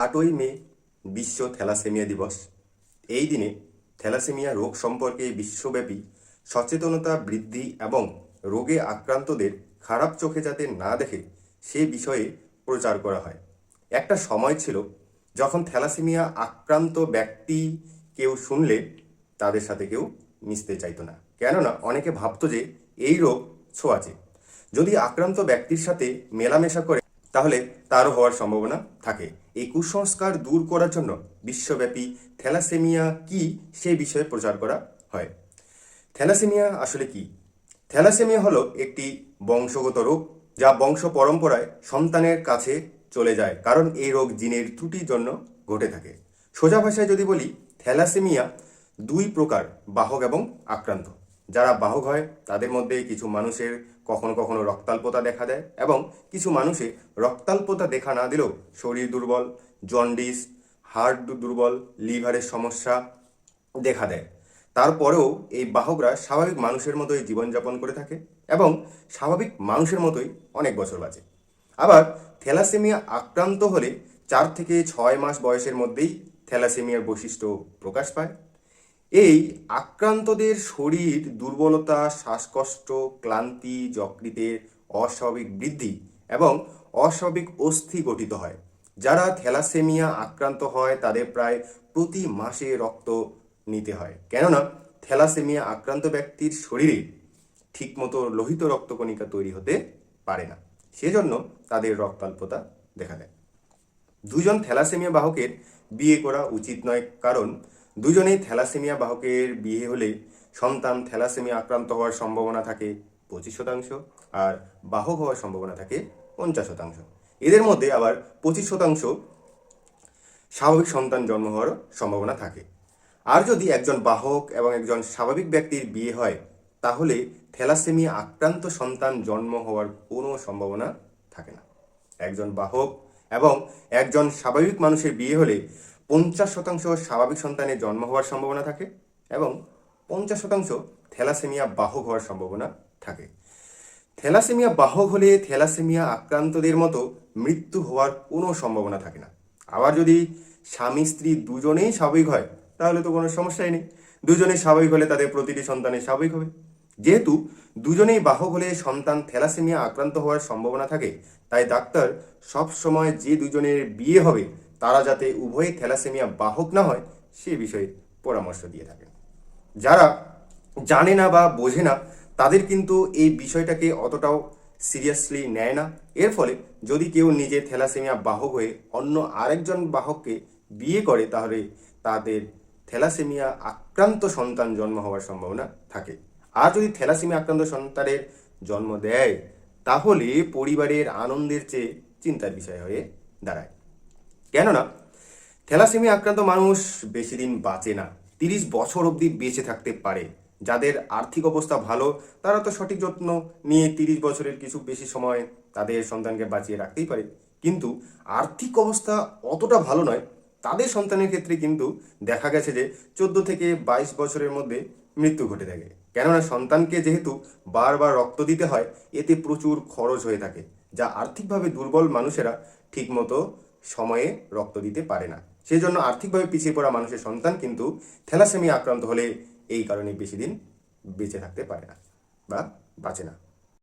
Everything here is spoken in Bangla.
আটই মে বিশ্ব থ্যালাসেমিয়া দিবস। এই দিনে থ্যালাসেমিয়া রোগ সম্পর্কে বিশ্বব্যাপী সচেতনতা বৃদ্ধি এবং রোগে আক্রান্তদের খারাপ চোখে যাতে না দেখে সে বিষয়ে প্রচার করা হয়। একটা সময় ছিল যখন থ্যালাসেমিয়া আক্রান্ত ব্যক্তি কেউ শুনলে তাদের সাথে কেউ মিশতে চাইতো না। কেননা অনেকে ভাবতো যে এই রোগ ছোঁয়াচে। যদি আক্রান্ত ব্যক্তির সাথে মেলামেশা করে তাহলে তারও হওয়ার সম্ভাবনা থাকে। এই কুসংস্কার দূর করার জন্য বিশ্বব্যাপী থ্যালাসেমিয়া কি সেই বিষয়ে প্রচার করা হয়। থ্যালাসেমিয়া আসলে কি? থ্যালাসেমিয়া হলো একটি বংশগত রোগ যা বংশ পরম্পরায় সন্তানের কাছে চলে যায়, কারণ এই রোগ জিনের ত্রুটির জন্য ঘটে থাকে। সোজা ভাষায় যদি বলি, থ্যালাসেমিয়া দুই প্রকার বাহক এবং আক্রান্ত। যারা বাহক হয়, তাদের মধ্যে কিছু মানুষের কখনো কখনো রক্তাল্পতা দেখা দেয় এবং কিছু মানুষে রক্তাল্পতা দেখা না দিলেও শরীর দুর্বল, জন্ডিস, হার্ট দুর্বল, লিভারের সমস্যা দেখা দেয়। তারপরেও এই বাহকরা স্বাভাবিক মানুষের মতোই জীবনযাপন করে থাকে এবং স্বাভাবিক মানুষের মতোই অনেক বছর বাঁচে। আবার থ্যালাসেমিয়া আক্রান্ত হলে চার থেকে ছয় মাস বয়সের মধ্যেই থ্যালাসেমিয়ার বৈশিষ্ট্য প্রকাশ পায়। এই আক্রান্তদের শরীর, দুর্বলতা, শ্বাসকষ্ট, ক্লান্তি, যকৃতের অস্বাভাবিক বৃদ্ধি এবং অস্বাভাবিক অস্থি গঠিত হয়। যারা থ্যালাসেমিয়া আক্রান্ত হয়, তাদের প্রায় প্রতি মাসে রক্ত নিতে হয়। কেননা, থ্যালাসেমিয়া আক্রান্ত ব্যক্তির শরীরে ঠিকমতো লোহিত রক্তকণিকা তৈরি হতে পারে না। সেজন্য তাদের রক্তাল্পতা দেখা দেয়। দুজন থ্যালাসেমিয়া বাহকের বিয়ে করা উচিত নয়, কারণ দুজনেই থ্যালাসেমিয়া বাহকের বিয়ে হলে সন্তান থ্যালাসেমিয়া আক্রান্ত হওয়ার সম্ভাবনা থাকে পঁচিশ শতাংশ আর বাহক হওয়ার সম্ভাবনা থাকে পঞ্চাশ শতাংশ। এদের মধ্যে আবার পঁচিশ শতাংশ স্বাভাবিক সন্তান জন্ম হওয়ার সম্ভাবনা থাকে। আর যদি একজন বাহক এবং একজন স্বাভাবিক ব্যক্তির বিয়ে হয়, তাহলে থ্যালাসেমিয়া আক্রান্ত সন্তান জন্ম হওয়ার কোনো সম্ভাবনা থাকে না। একজন বাহক এবং একজন স্বাভাবিক মানুষের বিয়ে হলে পঞ্চাশ শতাংশ স্বাভাবিক সন্তানের জন্ম হওয়ার সম্ভাবনা থাকে এবং পঞ্চাশ শতাংশ থ্যালাসেমিয়া বাহক হওয়ার সম্ভাবনা থাকে। থ্যালাসেমিয়া বাহক হলে থ্যালাসেমিয়া আক্রান্তদের মতো মৃত্যু হওয়ার কোনো সম্ভাবনা থাকে না। আবার যদি স্বামী স্ত্রী দুজনেই স্বাভাবিক হয়, তাহলে তো কোনো সমস্যাই নেই। দুজনেই স্বাভাবিক হলে তাদের প্রতিটি সন্তানের স্বাভাবিক হবে। যেহেতু দুজনেই বাহক হলে সন্তান থ্যালাসেমিয়া আক্রান্ত হওয়ার সম্ভাবনা থাকে, তাই ডাক্তার সব সময় যে দুজনের বিয়ে হবে তারা যাতে উভয়ই থ্যালাসেমিয়া বাহক না হয়, সে বিষয়ে পরামর্শ দিয়ে থাকেন। যারা জানে না বা বোঝে না, তাদের কিন্তু এই বিষয়টাকে অতটাও সিরিয়াসলি নেয় না। এর ফলে যদি কেউ নিজে থ্যালাসেমিয়া বাহক হয়ে অন্য আরেকজন বাহককে বিয়ে করে, তাহলে তাদের থ্যালাসেমিয়া আক্রান্ত সন্তান জন্ম হওয়ার সম্ভাবনা থাকে। আর যদি থ্যালাসেমিয়া আক্রান্ত সন্তানের জন্ম দেয়, তাহলে পরিবারের আনন্দের চেয়ে চিন্তার বিষয় হয়ে দাঁড়ায়। কেননা, থ্যালাসেমিয়া আক্রান্ত মানুষ বেশি দিন বাঁচে না। তিরিশ বছর অবধি বেঁচে থাকতে পারে। যাদের আর্থিক অবস্থা ভালো, তারা তো সঠিক যত্ন নিয়ে তিরিশ বছরের কিছু বেশি সময় তাদের সন্তানকে বাঁচিয়ে রাখতেই পারে। কিন্তু আর্থিক অবস্থা অতটা ভালো নয়। তাদের সন্তানের ক্ষেত্রে কিন্তু দেখা গেছে যে, চোদ্দ থেকে বাইশ বছরের মধ্যে মৃত্যু ঘটে থাকে। কেননা, সন্তানকে যেহেতু বারবার রক্ত দিতে হয়, এতে প্রচুর খরচ হয়ে থাকে, যা আর্থিকভাবে দুর্বল মানুষেরা ঠিকমতো সময়ে রক্ত দিতে পারে না। সেই জন্য আর্থিকভাবে পিছিয়ে পড়া মানুষের সন্তান কিন্তু থ্যালাসেমিয়া আক্রান্ত হলে এই কারণে বেশি দিন বেঁচে থাকতে পারে না বা বাঁচে না।